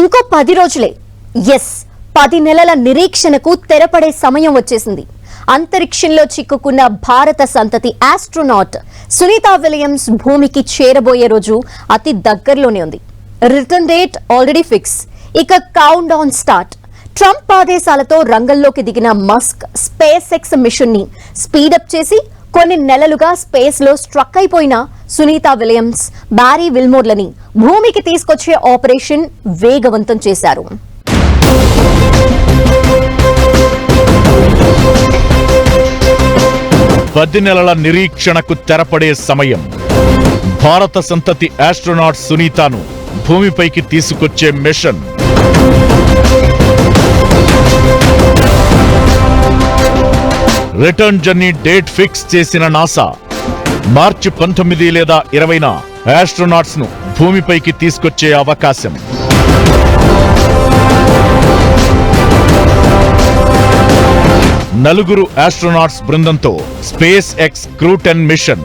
ఇంకో పది రోజులే. ఎస్ పది నెలల నిరీక్షణకు తెరపడే సమయం వచ్చేసింది. అంతరిక్షంలో చిక్కుకున్న భారత సంతతి ఆస్ట్రోనాట్ సునీత విలియమ్స్ భూమికి చేరబోయే రోజు అతి దగ్గరలోనే ఉంది. రిటర్న్ డేట్ ఆల్రెడీ ఫిక్స్ ఇక కౌంట్ డౌన్ స్టార్ట్ ట్రంప్ ఆదేశాలతో రంగంలోకి దిగిన మస్క్ స్పేస్ ఎక్స్ మిషన్ని స్పీడప్ చేసి కొన్ని నెలలుగా స్పేస్లో స్ట్రక్ అయిపోయిన సునీత విలియమ్స్ బ్యారీ విల్మోర్లని భూమికి తీసుకొచ్చే ఆపరేషన్ వేగవంతం చేశారు. పది నెలల నిరీక్షణకు తెరపడే సమయం. భారత సంతతి ఆస్ట్రోనాట్ సునీతను భూమిపైకి తీసుకొచ్చే machine. Return journey date fix చేసిన నాసా మార్చి పంతొమ్మిది లేదా ఇరవైన యాస్ట్రోనాట్స్ను భూమిపైకి తీసుకొచ్చే అవకాశం. నలుగురు ఆస్ట్రోనాట్స్ బృందంతో స్పేస్ ఎక్స్ క్రూటెన్ మిషన్.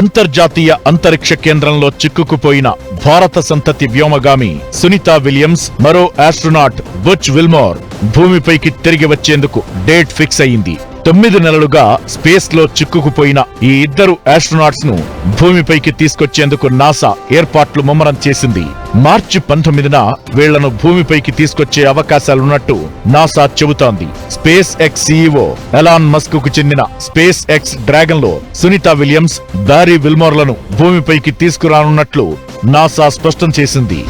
అంతర్జాతీయ అంతరిక్ష కేంద్రంలో చిక్కుకుపోయిన భారత సంతతి వ్యోమగామి సునీత విలియమ్స్ మరో ఆస్ట్రోనాట్ బుచ్ విల్మోర్. భూమిపైకి తిరిగి వచ్చేందుకు డేట్ ఫిక్స్ అయింది. తొమ్మిది నెలలుగా స్పేస్లో చిక్కుకుపోయిన ఈ ఇద్దరు ఆస్ట్రోనాట్స్ను భూమిపైకి తీసుకొచ్చేందుకు నాసా ఏర్పాట్లు ముమ్మరం చేసింది. మార్చి పంతొమ్మిదిన వీళ్ళను భూమిపైకి తీసుకొచ్చే అవకాశాలున్నట్టు నాసా చెబుతోంది. స్పేస్ ఎక్స్ సీఈఓ ఎలాన్ మస్క్కు చెందిన స్పేస్ ఎక్స్ డ్రాగన్లో సునీత విలియమ్స్ దారి విల్మోర్లను భూమిపైకి తీసుకురానున్నట్లు నాసా స్పష్టం చేసింది.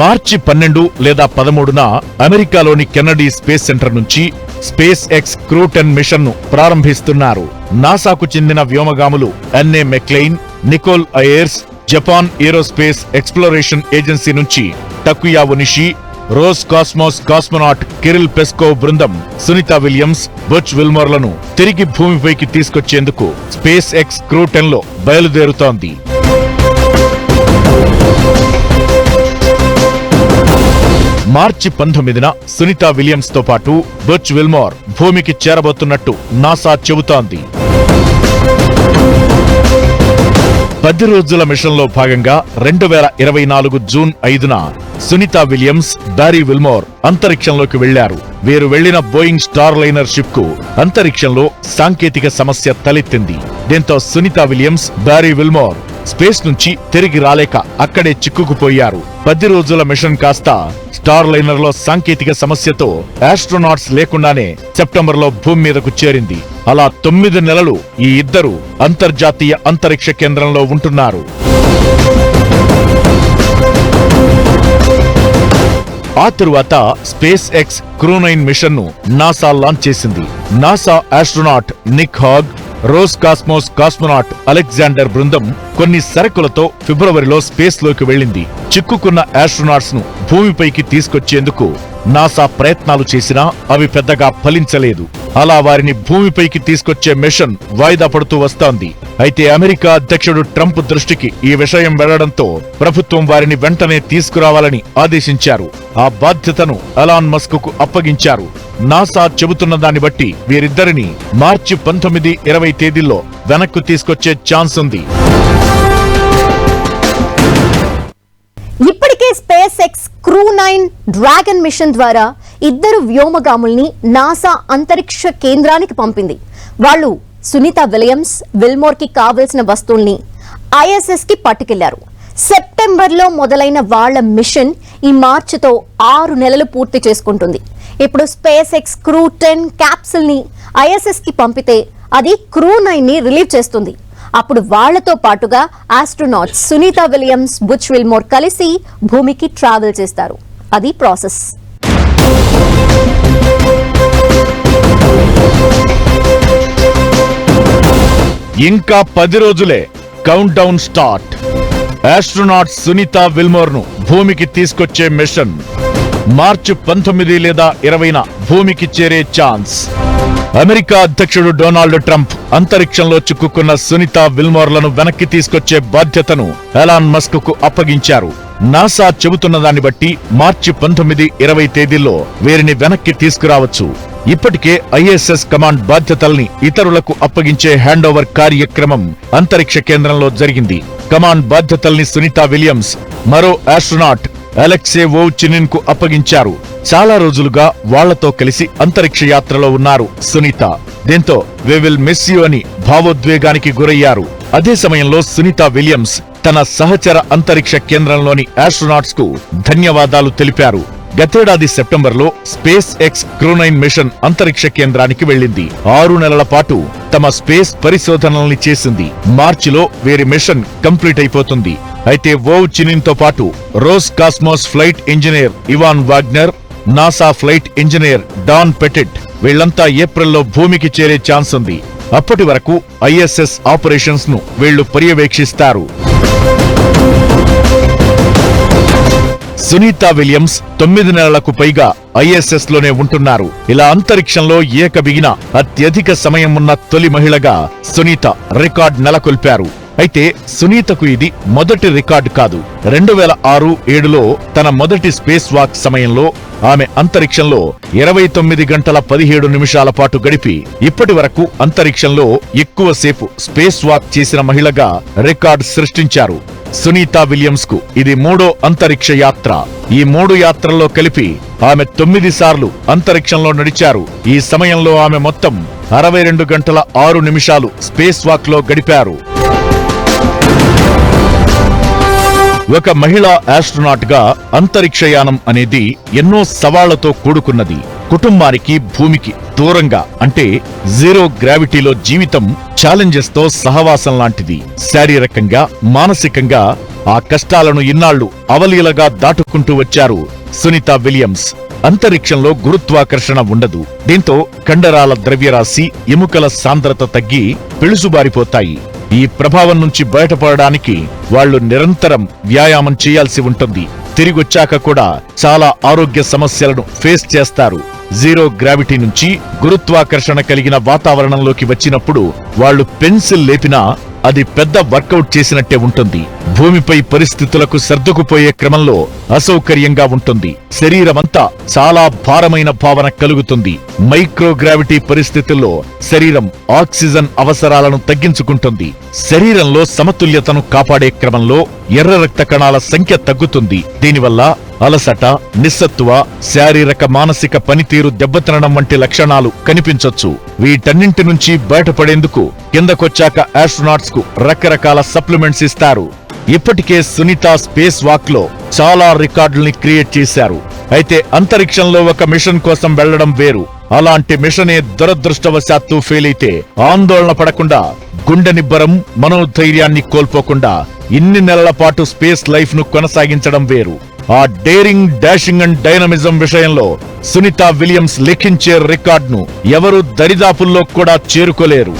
మార్చి పన్నెండు లేదా పదమూడున అమెరికాలోని కెన్నడీ స్పేస్ సెంటర్ నుంచి స్పేస్ ఎక్స్ క్రూటెన్ మిషన్ను ప్రారంభిస్తున్నారు. నాసాకు చెందిన వ్యోమగాములు Anne McClain Nicole Ayers Japan Aerospace Exploration Agency నుంచి Takuya Onishi Roscosmos cosmonaut Kirill Peskov బృందం సునీత విలియమ్స్ బుచ్ విల్మోర్లను తిరిగి భూమిపైకి తీసుకొచ్చేందుకు స్పేస్ ఎక్స్ క్రూ టెన్ బయలుదేరుతోంది. మార్చి పంతొమ్మిదిన సునీతా విలియమ్స్తో పాటు బర్చ్ విల్మోర్ భూమికి చేరబోతున్నట్టు నాసా చెబుతోంది. పది రోజుల మిషన్లో భాగంగా రెండు వేల ఇరవై నాలుగు జూన్ ఐదున సునీత విలియమ్స్ బ్యారీ విల్మోర్ అంతరిక్షంలోకి వెళ్ళారు వీరు వెళ్ళిన బోయింగ్ స్టార్ లైనర్ షిప్కు అంతరిక్షంలో సాంకేతిక సమస్య తలెత్తింది. దీంతో Sunita Williams Barry Wilmore space నుంచి తిరిగి రాలేక అక్కడే చిక్కుకుపోయారు. పది రోజుల మిషన్ కాస్త స్టార్ లైనర్లో సాంకేతిక సమస్యతో ఆస్ట్రోనాట్స్ లేకుండానే సెప్టెంబర్లో భూమి మీదకు చేరింది. అలా తొమ్మిది నెలలు ఈ ఇద్దరు అంతర్జాతీయ అంతరిక్ష కేంద్రంలో ఉంటున్నారు. ఆ తరువాత స్పేస్ ఎక్స్ క్రూనైన్ మిషన్ను నాసా లాంచ్ చేసింది. NASA astronaut Nick Hague Roscosmos cosmonaut Alexander బృందం కొన్ని సరకులతో ఫిబ్రవరిలో స్పేస్లోకి వెళ్ళింది. చిక్కుకున్న ఆస్ట్రోనాట్స్ను భూమిపైకి తీసుకొచ్చేందుకు నాసా ప్రయత్నాలు చేసినా అవి పెద్దగా ఫలించలేదు. అలా వారిని భూమిపైకి తీసుకొచ్చే మిషన్ వాయిదా పడుతూ వస్తోంది. అయితే అమెరికా అధ్యక్షుడు ట్రంప్ దృష్టికి ఈ విషయం వెళ్ళడంతో ప్రభుత్వం వారిని వెంటనే తీసుకురావాలని ఆదేశించారు. ఆ బాధ్యతను అలాన్ మస్క్కు అప్పగించారు. నాసా చెబుతున్న దాన్ని బట్టి వీరిద్దరిని మార్చి పంతొమ్మిది ఇరవై తేదీల్లో వెనక్కు తీసుకొచ్చే ఛాన్స్ ఉంది. ఇప్పటికే SpaceX crew nine Dragon mission ద్వారా ఇద్దరు వ్యోమగాముల్ని నాసా అంతరిక్ష కేంద్రానికి పంపింది. వాళ్ళు సునీత విలియమ్స్ విల్మోర్కి కావలసిన వస్తువుల్ని ఐఎస్ఎస్కి పట్టుకెళ్ళారు. సెప్టెంబర్లో మొదలైన వాళ్ళ మిషన్ ఈ మార్చితో ఆరు నెలలు పూర్తి చేసుకుంటుంది. ఇప్పుడు స్పేస్ ఎక్స్ క్రూ టెన్ క్యాప్సుల్ని ఐఎస్ఎస్కి పంపితే అది క్రూ నైన్ని రిలీవ్ చేస్తుంది. అప్పుడు వాళ్ళతో పాటుగా astronauts Sunita Williams Butch Wilmore కలిసి భూమికి ట్రావెల్ చేస్తారు. అది ప్రాసెస్ ఇంకా పది రోజులే count down start astronaut Sunita విల్మోర్ను భూమికి తీసుకొచ్చే మిషన్ మార్చి పంతొమ్మిది లేదా ఇరవైన భూమికి చేరే ఛాన్స్ అమెరికా అధ్యక్షుడు డొనాల్డ్ ట్రంప్ అంతరిక్షంలో చిక్కుకున్న సునీత విల్మోర్లను వెనక్కి తీసుకొచ్చే బాధ్యతను ఎలాన్ మస్క్కు అప్పగించారు. నాసా చెబుతున్న దాన్ని బట్టి మార్చి పంతొమ్మిది ఇరవై తేదీల్లో వీరిని వెనక్కి తీసుకురావచ్చు. ఇప్పటికే ఐఎస్ఎస్ కమాండ్ బాధ్యతల్ని ఇతరులకు అప్పగించే హ్యాండోవర్ కార్యక్రమం అంతరిక్ష కేంద్రంలో జరిగింది. కమాండ్ బాధ్యతల్ని సునీత విలియమ్స్ మరో ఆస్ట్రోనాట్ అలెక్సే ఓవ్చినిన్కు అప్పగించారు. చాలా రోజులుగా వాళ్ళతో కలిసి అంతరిక్ష యాత్రలో ఉన్నారు సునీత. దీంతో వి విల్ మిస్ యు అని భావోద్వేగానికి గురయ్యారు. అదే సమయంలో సునీత విలియమ్స్ తన సహచర అంతరిక్ష కేంద్రంలోని ఆస్ట్రోనాట్స్కు ధన్యవాదాలు తెలిపారు. గతేడాది సెప్టెంబర్లో స్పేస్ ఎక్స్ క్రోనైన్ మిషన్ అంతరిక్ష కేంద్రానికి వెళ్ళింది. ఆరు నెలల పాటు తమ స్పేస్ పరిశోధనల్ని చేసింది. మార్చిలో వీరి మిషన్ కంప్లీట్ అయిపోతుంది. అయితే ఓవ్ చినిన్తో పాటు Roscosmos flight engineer Ivan Wagner NASA flight engineer Don Pettit వీళ్ళంతా ఏప్రిల్లో భూమికి చేరే ఛాన్స్ ఉంది. అప్పటి వరకు ఐఎస్ఎస్ ఆపరేషన్స్ను వీళ్ళు పర్యవేక్షిస్తారు. సునీత విలియమ్స్ తొమ్మిది నెలలకు పైగా ఐఎస్ఎస్లోనే ఉంటున్నారు. ఇలా అంతరిక్షంలో ఏకబిగిన అత్యధిక సమయం ఉన్న తొలి మహిళగా సునీత రికార్డ్ నెలకొల్పారు. అయితే సునీతకు ఇది మొదటి రికార్డు కాదు. రెండు వేల ఆరు ఏడులో తన మొదటి స్పేస్ వాక్ సమయంలో ఆమె అంతరిక్షంలో ఇరవై తొమ్మిది గంటల పదిహేడు నిమిషాల పాటు గడిపి ఇప్పటి వరకు అంతరిక్షంలో ఎక్కువసేపు స్పేస్ వాక్ చేసిన మహిళగా రికార్డు సృష్టించారు. సునీత విలియమ్స్కు ఇది మూడో అంతరిక్ష యాత్ర. ఈ మూడు యాత్రల్లో కలిపి ఆమె తొమ్మిది సార్లు అంతరిక్షంలో నడిచారు. ఈ సమయంలో ఆమె మొత్తం అరవై రెండు గంటల ఆరు నిమిషాలు స్పేస్ వాక్లో గడిపారు. ఒక మహిళా ఆస్ట్రోనాట్గా అంతరిక్షయానం అనేది ఎన్నో సవాళ్ళతో కూడుకున్నది. కుటుంబానికి భూమికి దూరంగా అంటే జీరో గ్రావిటీలో జీవితం ఛాలెంజెస్తో సహవాసం లాంటిది. శారీరకంగా మానసికంగా ఆ కష్టాలను ఇన్నాళ్ళు అవలీలగా దాటుకుంటూ వచ్చారు సునీత విలియమ్స్. అంతరిక్షంలో గురుత్వాకర్షణ ఉండదు. దీంతో కండరాల ద్రవ్యరాశి ఎముకల సాంద్రత తగ్గి పిలుసుబారిపోతాయి. ఈ ప్రభావం నుంచి బయటపడడానికి వాళ్ళు నిరంతరం వ్యాయామం చేయాల్సి ఉంటుంది. తిరిగొచ్చాక కూడా చాలా ఆరోగ్య సమస్యలను ఫేస్ చేస్తారు. జీరో గ్రావిటీ నుంచి గురుత్వాకర్షణ కలిగిన వాతావరణంలోకి వచ్చినప్పుడు వాళ్ళు పెన్సిల్ లేపినా అది పెద్ద వర్కౌట్ చేసినట్టే ఉంటుంది. భూమిపై పరిస్థితులకు సర్దుకుపోయే క్రమంలో అసౌకర్యంగా ఉంటుంది. శరీరమంతా చాలా భారమైన భావన కలుగుతుంది. మైక్రోగ్రావిటీ పరిస్థితుల్లో శరీరం ఆక్సిజన్ అవసరాలను తగ్గించుకుంటుంది. శరీరంలో సమతుల్యతను కాపాడే క్రమంలో ఎర్ర రక్త కణాల సంఖ్య తగ్గుతుంది. దీనివల్ల అలసట నిస్సత్వ శారీరక మానసిక పనితీరు దెబ్బతినడం వంటి లక్షణాలు కనిపించొచ్చు. వీటన్నింటి నుంచి బయటపడేందుకు కిందకొచ్చాక ఆస్ట్రోనాట్స్కు రకరకాల సప్లిమెంట్స్ ఇస్తారు. ఇప్పటికే సునీత స్పేస్ వాక్లో చాలా రికార్డుల్ని క్రియేట్ చేశారు. అయితే అంతరిక్షంలో ఒక మిషన్ కోసం వెళ్ళడం వేరు. అలాంటి మిషనే దురదృష్టవశాత్తు ఫెయిల్ అయితే ఆందోళన పడకుండా గుండె నిబ్బరం మనోధైర్యాన్ని కోల్పోకుండా ఇన్ని నెలల పాటు స్పేస్ లైఫ్ను కొనసాగించడం వేరు. ఆ డేరింగ్ డాషింగ్ అండ్ డైనమిజం విషయంలో సునీత విలియమ్స్ లిఖించే రికార్డును ఎవరు దరిదాపుల్లో కూడా చేరుకోలేరు.